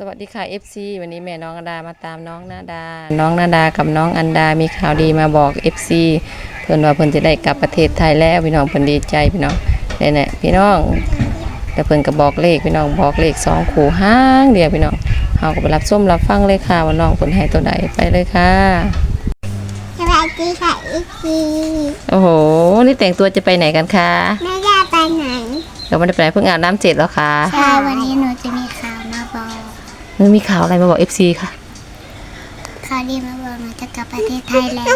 สวัสดีค่ะ FC วันนี้แม่น้องอันดามาตามน้องนาดา น้องนาดากับน้องอันดามีข่าวดีมาบอก FC เพิ่นว่าเพิ่นจะได้กลับประเทศไทยแล้วพี่น้องเพิ่นดีใจพี่น้องนี่แหละพี่น้อง แต่เพิ่นก็บอกเลขพี่น้องบอกเลขสองคู่ห้างเดียวพี่น้องเฮาก็ไปรับส้มรับฟังเลยค่ะว่าน้องเพิ่นให้ตัวใดไปเลยค่ะสวัสดีค่ะอีกทีโอ้โหนี่แต่งตัวจะไปไหนกันคะแม่ย่าไปไหนเราไม่ได้ไปไหนเพิ่งอาบน้ำเสร็จแล้วค่ะใช่วันนี้หนูจะมีข่าวมาบอก มันมีข่าวอะไรมาบอก FC ค่ะข่าวดีมาบอกหนูจะกลับประเทศไทยแล้ว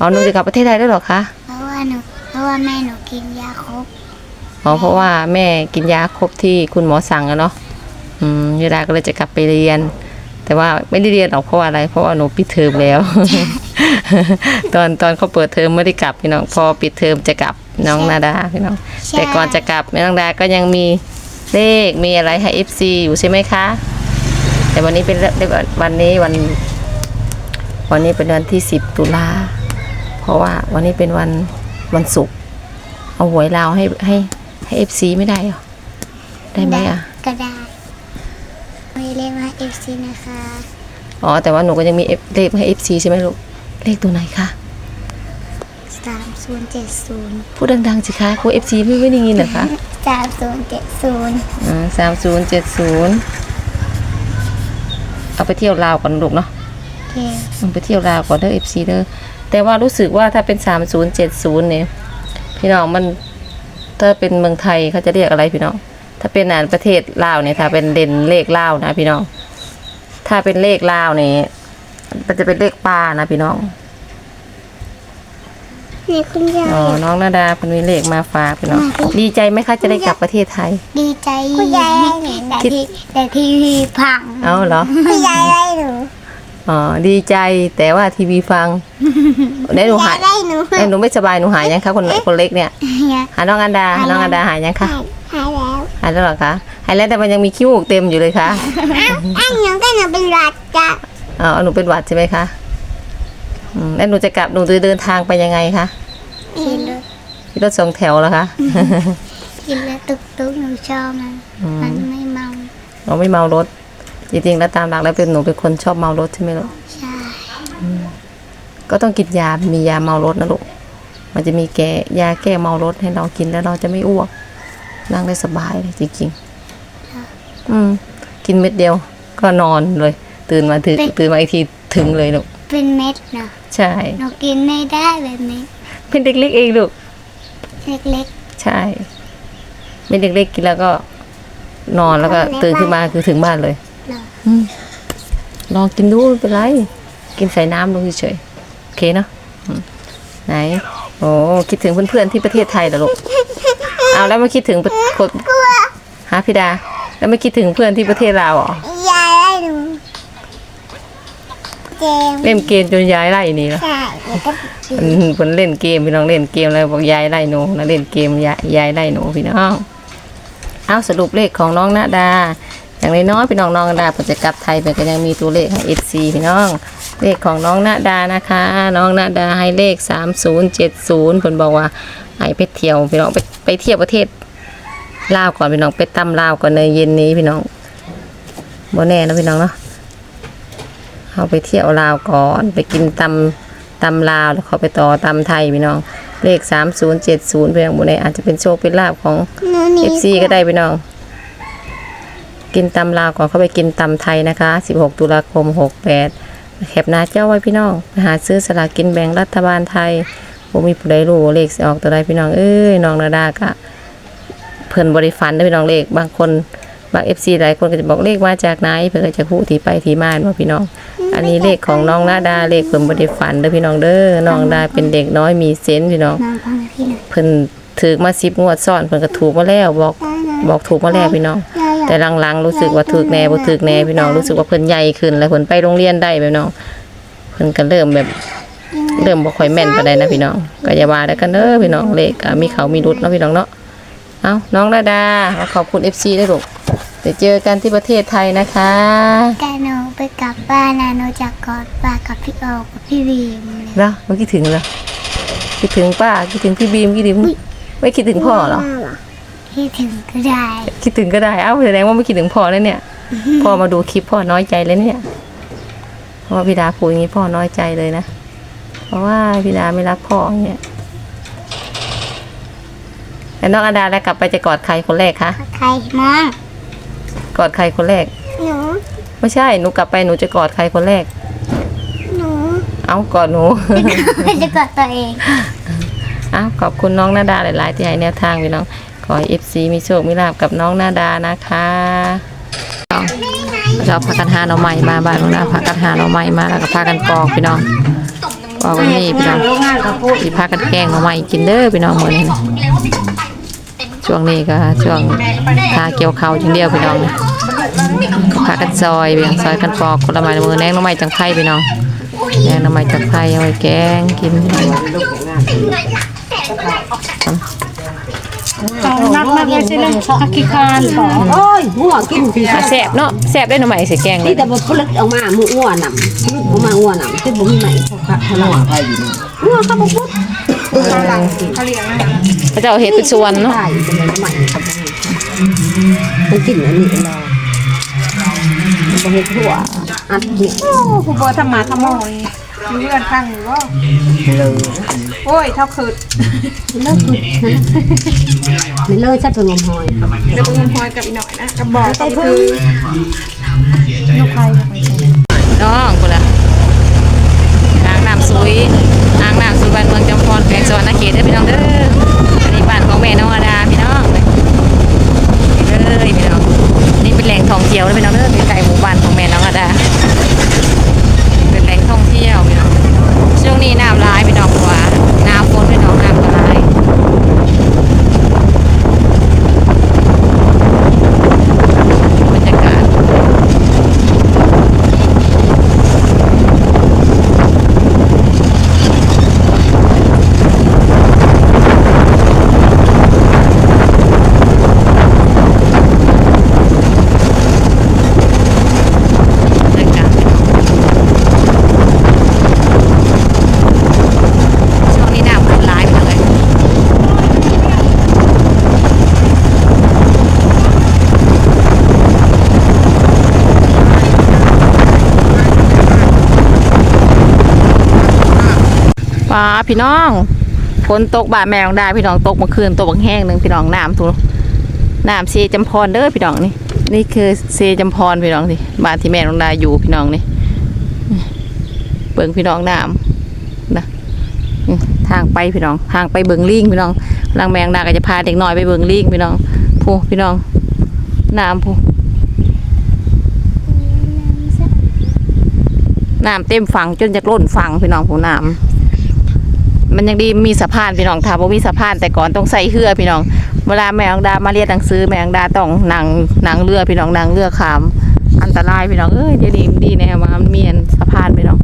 อ๋อหนูจะกลับประเทศไทยด้วยเหรอคะ เพราะว่าหนูเพราะว่าแม่หนูกินยาครบ อ๋อเพราะว่าแม่กินยาครบที่คุณหมอสั่งอะเนาะ อืมเวลาก็เลยจะกลับไปเรียน แต่ว่าไม่ได้เรียนหรอกเพราะว่าอะไร เพราะว่าหนูปิดเทอมแล้ว ตอนตอนเขาเปิดเทอมไม่ได้กลับพี่น้อง พอปิดเทอมจะกลับน้องนาดาพี่น้อง แต่ก่อนจะกลับน้องนาดาก็ยังมีเลขมีอะไรให้ FC อยู่ใช่ไหมคะ แต่วันนี้เป็นวันนี้วัน วันนี้เป็นวันที่สิบตุลาเพราะว่าวันนี้เป็นวันวันศุกร์เอาหวยลาวให้ให้ให้ FC ไม่ได้เหรอได้ไหมอะก็ได้ไมีเลขมาเอฟซีนะคะอ๋อแต่ว่าหนูก็ยังมีเลขให้ FC ใช่ไหมลูกเลขตัวไหนคะสามศูนย์เจ็ดศูนย์พูดดังๆสิคะกลัว FC ไม่ไม่ได้ยินเหรอคะสามศูนย์เจ็ดศูนย์อ่าสามศูนย์เจ็ดศูนย์ เอาไปเที่ยวลาวก่อนลูกเนาะโอเคเอาไปเที่ยวลาวก่อนเด้อ FC เด้อแต่ว่ารู้สึกว่าถ้าเป็นสามศูนย์เจ็ดศูนย์เนี่ยพี่น้องมันถ้าเป็นเมืองไทยเขาจะเรียกอะไรพี่น้อง ถ้าเป็นอ่านประเทศลาวเนี่ยถ้าเป็นเด่นเลขลาวนะพี่น้อง ถ้าเป็นเลขลาวเนี่ยมันจะเป็นเลขปลานะพี่น้อง นี่คุณยายอ๋อน้องนาดาเพิ่นมีเลขมาฝากพี่น้องดีใจไหมคะจะได้กลับประเทศไทย ดีใจคุณยายแต่ทีแต่ทีวีพังเอาเหรอคุณยายไล่หนูอ๋อดีใจแต่ว่าทีวีฟังได้หนูหายไล่หนูได้หนูไม่สบายหนูหายยังคะคนคนเล็กเนี่ยเนี่ยหาน้องอันดาน้องอันดาหายยังคะหายแล้วหายแล้วเหรอคะหายแล้วแต่มันยังมีขี้มูกเต็มอยู่เลยค่ะอ้าวอ้าวหนูก็หนูเป็นหลัดจ้ะอ๋อหนูเป็นหวัดใช่ไหมคะอืมแล้วหนูจะกลับหนูจะเดินทางไปยังไงคะ กินรถที่รถสองแถวเหรอคะกินแล้วตุกตุกหนูชอบมันมันไม่เมาเราไม่เมารถ จริงๆแล้วตามหลักแล้วเป็นหนูเป็นคนชอบเมารถใช่ไหมลูกใช่ก็ต้องกินยา มียาเมารถนะลูกมันจะมีแก้ยาแก้เมารถให้เรากินแล้วเราจะไม่อ้วกนั่งได้สบายเลยจริงๆอืม กินเม็ดเดียวก็นอนเลย ตื่นมาถึงตื่นมาอีกทีถึงเลยลูกเป็นเม็ดเนาะใช่หนูกินไม่ได้แบบนี้ เป็นเด็กเล็กเองลูกเล็กใช่เป็นเด็กเล็กกินแล้วก็ นอนแล้วก็ตื่นขึ้นมาคือถึงบ้านเลยๆเหรออืมลองกินดูไม่เป็นไร กินใส่น้ำลงเฉยๆโอเคเนาะอืมไหน โอ้คิดถึงเพื่อนๆที่ประเทศไทยเหรอลูกเอาแล้วไม่คิดถึงคนฮะพี่ดา แล้วไม่คิดถึงเพื่อนที่ประเทศลาวเหรอยายไล่หนูเจมส์เล่นเกมจนย้ายไล่หนี่แล้วใช่ แล้วก็คนเล่นเกมพี่น้องเล่นเกมแล้วบอกยายไล่หนูนะเล่นเกมยายยายไล่หนูพี่น้องเอาสรุปเลขของน้องนาดา อย่างน้อยพี่น้องน้องนาดาผมจะกลับไทยไปก็ยังมีตัวเลขให้ FC พี่น้อง เลขของน้องนาดานะคะ น้องนาดาให้เลข3070เพิ่นย์ผมบอกว่าให้ไปเที่ยวพี่น้องไปไปเที่ยวประเทศลาวก่อนพี่น้องไปตำลาวก่อนในเย็นนี้พี่น้องบ่แน่นะพี่น้องเนาะเอาไปเที่ยวลาวก่อนไปกินตำ ตำลาวแล้วเขาไปต่อตำไทยพี่น้อง เลข3070พี่น้องบ่แน่อาจจะเป็นโชคเป็นลาภของหนูหนีเอฟซีก็ได้พี่น้อง กินตำลาวก่อนเข้าไปกินตำไทยนะคะ16ตุลาคม68แคปหน้าเจ้าไว้พี่น้องไปหาซื้อสลากกินแบ่งรัฐบาลไทยบ่มีผู้ใดรู้ว่าเลขสิออกตัวใดพี่น้องเอ้ยน้องนาดากะเพิ่นบริฟันได้อพี่น้องเลขบางคนบาง FC หลายคนก็จะบอกเลขมาจากไหนเพิ่นก็จะพูดที่ไปที่มาว่าพี่น้อง อันนี้เลขของน้องนาดาเลขเพิ่นบริฟันเด้อพี่น้องเด้อน้องนาดาเป็นเด็กน้อยมีเซนส์พี่น้องน้องฟังพี่หน่อยเพิ่นถือมาสิบงวดซ้อนเพิ่นก็ถูกมาแล้วบอกบอกถูกมาแล้วพี่น้องยายอยากแต่หลังๆรู้สึกว่าถูกแน่บ่ถูกแน่พี่น้องรู้สึกว่าเพิ่นใหญ่ขึ้น แล้วเพิ่นไปโรงเรียนได้พี่น้องเพิ่นก็เริ่มแบบเริ่มบ่ค่อยแม่นปานใดนะพี่น้องก็อย่าว่าได้กันเด้อพี่น้องเลขก็มีเขามีรุดเนาะพี่น้องเนาะเอาน้องระดาขอบคุณ FC ด้วยลูก เดี๋ยวเจอกันที่ประเทศไทยนะคะ แต่หนูไปกลับบ้านนะหนูจะกอดป้ากับพี่โอกับพี่วีมเลยเนาะเมื่อคิดถึงเหรอคิดถึงป้าคิดถึงพี่บีมคิดถึงไม่คิดถึงพ่อเหรอที่ถึงก็ได้ คิดถึงก็ได้เอ้าแสดงว่าไม่คิดถึงพ่อแล้วเนี่ยใพ่อมาดูคลิปพ่อน้อยใจเลยเนี่ยเพราะว่าพี่ดาพูดอย่างนี้พ่อน้อยใจเลยนะเพราะว่าพี่ดาไม่รักพ่ออย่างเงี้ยแล้วน้องอาดาแล้วกลับไปจะกอดใครคนแรกคะใครมอง กอดใครคนแรก หนู ไม่ใช่หนูกลับไปหนูจะกอดใครคนแรก หนูเอากอดหนู จะกอดตัวเอง อ้าวขอบคุณน้องนาดาหลาย ๆ ที่ให้แนวทางพี่น้องขอให้เอฟซีมีโชคมีลาบกับน้องนาดานะคะเราพากันหาหน่อใหม่มาบ้านน้องนาพากันหาหน่อใหม่มาแล้วก็พากันปอกพี่น้องปอกวันนี้พี่น้องที่พากันแกงหน่อใหม่กินเด้อพี่น้องมื้อนี้นะ ช่วงนี้ก็ช่วงทาเกี่ยวเขาวอย่างเดียวพี่น้องพากันซอยเบี่ยงซอยกันปอกคนละไม้ละมือแนงหน่อไม้จังไผ่พี่น้องแนงหน่อไม้จังไผ่เอาไว้แกงกินนักมากเลยสิเลยฮักกิคานขอโอ้ยหัวกินพี่อะแสบเนาะแสบได้หน่อไม้ใส่แกงเลนี่ยแต่บ่พลึกออกมาหมูอ้วนนำพลึกออกมาอ้วนนำที่บ่มีไหนเขา เขาละหัวเขาบ่พุดพระเจ้าเฮ็ดเป็นส่วนเนาะใช่เป็นอะไรใหม่ครับมันกินอันนี้รอมันบ่เฮ็ดหัวอัดนี่โอ้ผู้บ่ทำมาทำหมอยอยู่เรือนข้างอยู่บ่โอ้ยเท่าคืดเลิกคือไม่เลิกชัดเป็นงมหอยเดี๋ยวไปงมหอยกับอีหน่อยนะกับบอกก็คือน้องกูละอ่างน้ำซุยอ่างน้ำซุยบ้านเมืองจำพรแขวงสวรรณเขตเด้อพี่น้องเด้ออันนี้บ้านของแม่น้องอาดาพี่น้องเลยเด้อพี่น้องนี่เป็นแหล่งท่องเที่ยวเลยพี่น้องเด้อใกล้ๆหมู่บ้านของแม่น้องอาดา เป็นแหล่งท่องเที่ยวพี่น้องช่วงนี้น้ำร้ายพี่น้องเพราะว่าหน้าฝนพี่น้องน้ำก็ร้ายบรรยากาศ บรรยากาศช่วงนี้น้ำขึ้นร้ายไปเลย ป้าพี่น้องฝนตกบ่าแม่ของดาพี่น้องตกเมื่อคืนตกบังแห้งหนึ่งพี่น้องน้ำทุน้ำเซจำพรเด้อพี่น้องนี่นี่คือเซจำพรพี่น้องสิบ้านที่แม่น้องดาอยู่พี่น้องนี่เบิ่งพี่น้องน้ำนะทางไปพี่น้องทางไปเบิ่งลิงพี่น้องลังแมงดาก็จะพาเด็กน้อยไปเบิ่งลิงพี่น้องผู้พี่น้องน้ำผู้น้ำเต็มฝั่งจนจะล้นฝั่งพี่น้องผู้น้ำ มันยังดีมีสะพานพี่น้องถ้าบ่มีสะพานแต่ก่อนต้องใส่เรือพี่น้อง เวลาแมงดามาเรียนหนังสือแมงดาต้องนั่งนั่งเรือพี่น้องนั่งเรือขาม อันตรายพี่น้องเอ้ยเดี๋ยวนี้มันดีแน่มามันมีนสะพานพี่น้อง